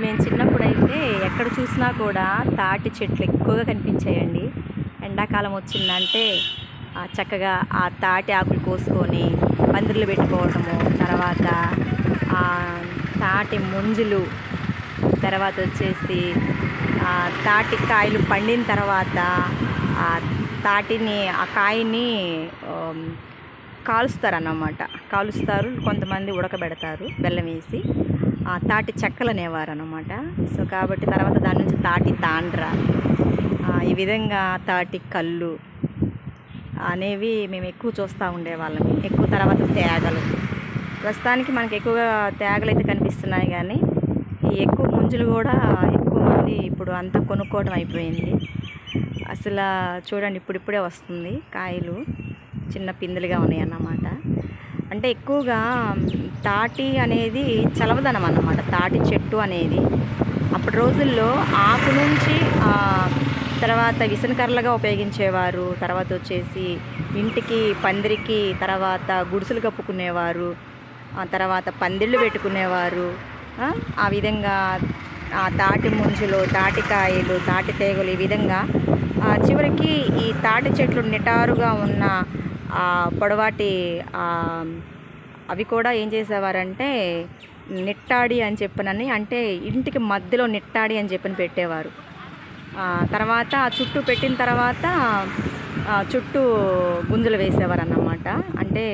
మేము చిన్నప్పుడైతే ఎక్కడ చూసినా కూడా తాటి చెట్లు ఎక్కువగా కనిపించాయండి. ఎండాకాలం వచ్చిందంటే చక్కగా ఆ తాటి ఆకులు కోసుకొని పందిర్లు పెట్టుకోవటము తర్వాత ఆ, తాటి ముంజులు తర్వాత వచ్చేసి తాటి కాయలు పండిన తర్వాత ఆ తాటిని ఆ కాయని కాలుస్తారు అన్నమాట కాలుస్తారు కొంతమంది ఉడకబెడతారు బెల్లం వేసి. తాటి చెక్కలు అనేవారు అనమాట సో కాబట్టి తర్వాత దాని నుంచి తాటి తాండ్ర ఈ విధంగా తాటి కళ్ళు అనేవి మేము ఎక్కువ చూస్తూ ఉండేవాళ్ళం. ఎక్కువ తర్వాత తేగలు. ప్రస్తుతానికి మనకి ఎక్కువగా తేగలు అయితే కనిపిస్తున్నాయి కానీ ఈ ఎక్కువ ముంజులు కూడా ఎక్కువ మంది ఇప్పుడు అంతా కొనుక్కోవడం అయిపోయింది. అసలు చూడండి ఇప్పుడిప్పుడే వస్తుంది కాయలు. చిన్న పిందెలుగా ఉన్నాయి అన్నమాట అంటే ఎక్కువగా తాటి అనేది చలవదనం అన్నమాట. తాటి చెట్టు అనేది. అప్పటి రోజుల్లో ఆకు నుంచి తర్వాత విసనకర్రలుగా ఉపయోగించేవారు తర్వాత వచ్చేసి ఇంటికి పందిరికి తర్వాత గుడిసెలు కప్పుకునేవారు ఆ తర్వాత పందిళ్ళు పెట్టుకునేవారు ఆ, విధంగా ఆ తాటి ముంజులు తాటికాయలు తాటి తీగలు ఈ విధంగా చివరికి ఈ తాటి చెట్లు నిటారుగా ఉన్న పొడవాటి అవి కూడా ఏం చేసేవారంటే నిట్టాడి అని చెప్పనని అంటే ఇంటికి మధ్యలో నిట్టాడి అని చెప్పని పెట్టేవారు. తర్వాత ఆ చుట్టూ పెట్టిన తర్వాత చుట్టూ గుంజలు వేసేవారు అన్నమాట అంటే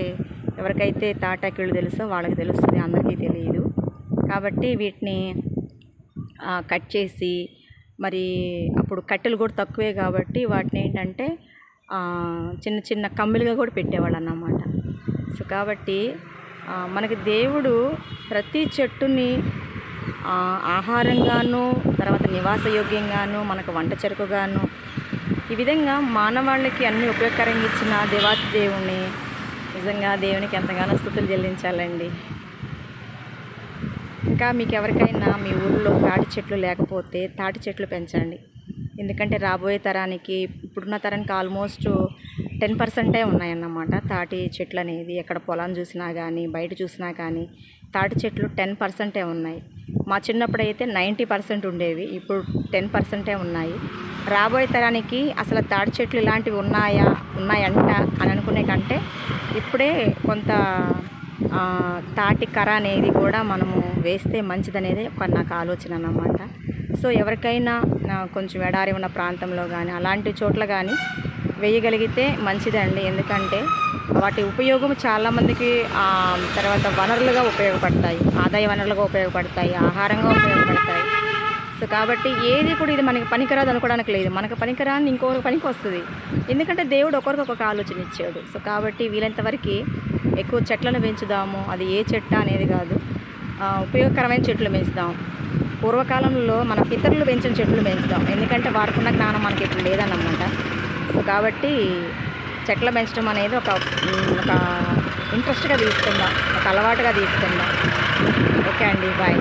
ఎవరికైతే తాటాకిళ్ళు తెలుసో వాళ్ళకి తెలుస్తుంది అందరికీ తెలియదు. కాబట్టి వీటిని కట్ చేసి మరి అప్పుడు కట్టెలు కూడా తక్కువే కాబట్టి వాటిని ఏంటంటే చిన్న చిన్న కమ్మిలుగా కూడా పెట్టేవాళ్ళు అన్నమాట సో కాబట్టి మనకి దేవుడు ప్రతి చెట్టుని ఆహారంగాను తర్వాత నివాసయోగ్యంగాను మనకు వంట చెరుకుగాను ఈ విధంగా మానవాళ్ళకి అన్ని ఉపయోగకరంగా ఇచ్చిన దేవాతి దేవుణ్ణి నిజంగా దేవునికి ఎంతగానో స్థుతులు చెల్లించాలండి. ఇంకా మీకు ఎవరికైనా మీ ఊళ్ళో తాటి చెట్లు లేకపోతే తాటి చెట్లు పెంచండి. ఎందుకంటే రాబోయే తరానికి ఇప్పుడున్న తరానికి ఆల్మోస్ట్ టెన్ పర్సెంటే ఉన్నాయన్నమాట. తాటి చెట్లు అనేది ఎక్కడ పొలం చూసినా కానీ బయట చూసినా కానీ తాటి చెట్లు టెన్ పర్సెంటే ఉన్నాయి. మా చిన్నప్పుడు అయితే నైంటీ పర్సెంట్ ఉండేవి ఇప్పుడు టెన్ పర్సెంటే ఉన్నాయి. రాబోయే తరానికి అసలు తాటి చెట్లు ఇలాంటివి ఉన్నాయా ఉన్నాయంట అని అనుకునే కంటే ఇప్పుడే కొంత తాటి కర్ర అనేది కూడా మనము వేస్తే మంచిదనేది ఒక నాకు ఆలోచన అన్నమాట. సో ఎవరికైనా కొంచెం ఎడారి ఉన్న ప్రాంతంలో కానీ అలాంటి చోట్ల కానీ వేయగలిగితే మంచిదండి. ఎందుకంటే వాటి ఉపయోగం చాలామందికి తర్వాత వనరులుగా ఉపయోగపడతాయి. ఆదాయ వనరులుగా ఉపయోగపడతాయి. ఆహారంగా ఉపయోగపడతాయి. సో కాబట్టి ఏది కూడా ఇది మనకి పనికిరాదు అనుకోవడానికి లేదు. మనకు పనికిరాని ఇంకొక పనికి వస్తుంది. ఎందుకంటే దేవుడు ఒకరికి ఒక్కొక్క ఆలోచన ఇచ్చాడు. సో కాబట్టి వీలంతవరకు ఎక్కువ చెట్లను పెంచుదాము. అది ఏ చెట్టు అనేది కాదు. ఉపయోగకరమైన చెట్లు పెంచుదాం. పూర్వకాలంలో మన పితరులు పెంచిన చెట్లు పెంచుదాం ఎందుకంటే వాడుకున్న జ్ఞానం మనకి ఇప్పుడు లేదన్నమాట. సో కాబట్టి చెట్లు పెంచడం అనేది ఒక ఒక ఇంట్రెస్ట్గా తీసుకుందాం. ఒక అలవాటుగా తీసుకుందాం. ఓకే అండి బాయ్.